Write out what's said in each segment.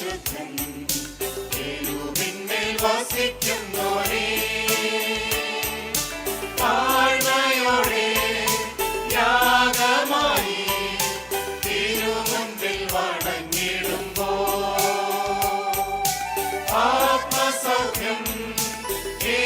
പരിശുദ്ധൻ തിരുവിന്മേൽ വസിക്കുന്നോരേ താഴ്മയോടെ യാഗമായി തിരുമുമ്പിൽ വണങ്ങിടുമ്പോ. ആത്മസൗഖ്യം ഏ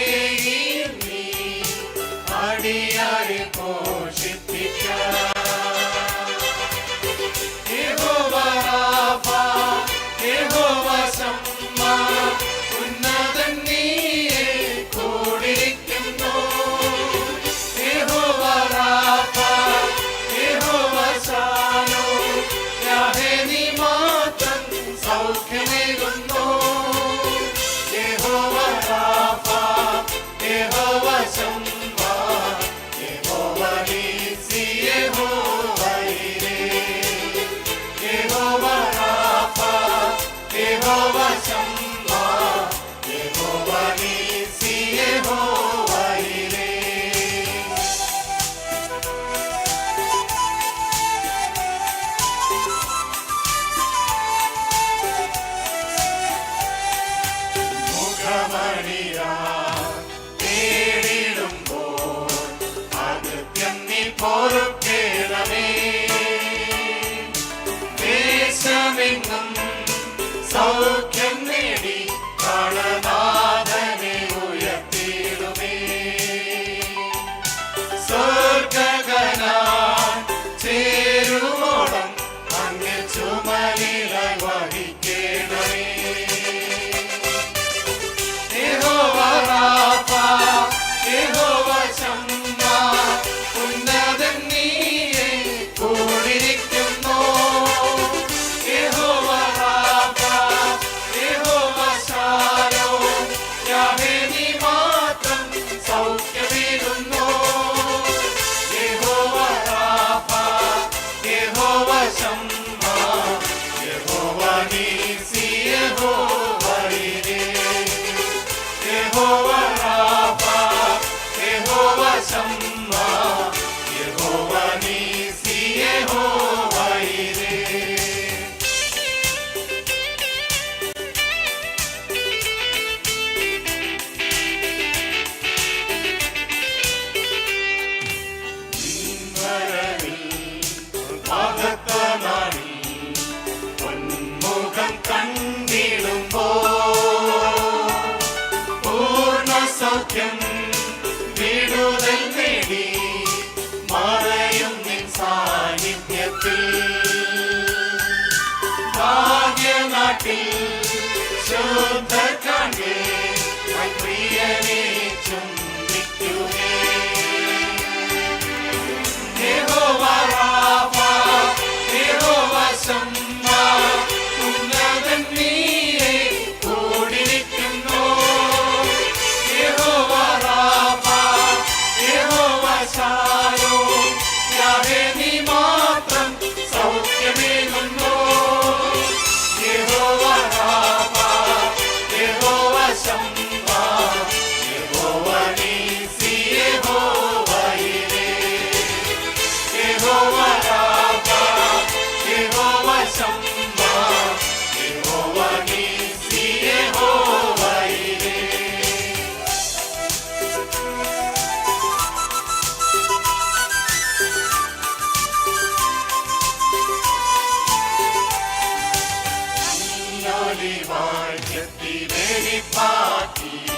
വിടുതൽ മറയും നിൻ സാന്നിധ്യത്തിൽ. ശുദ്ധ party.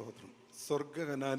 സ്തോത്രം. സ്വർഗ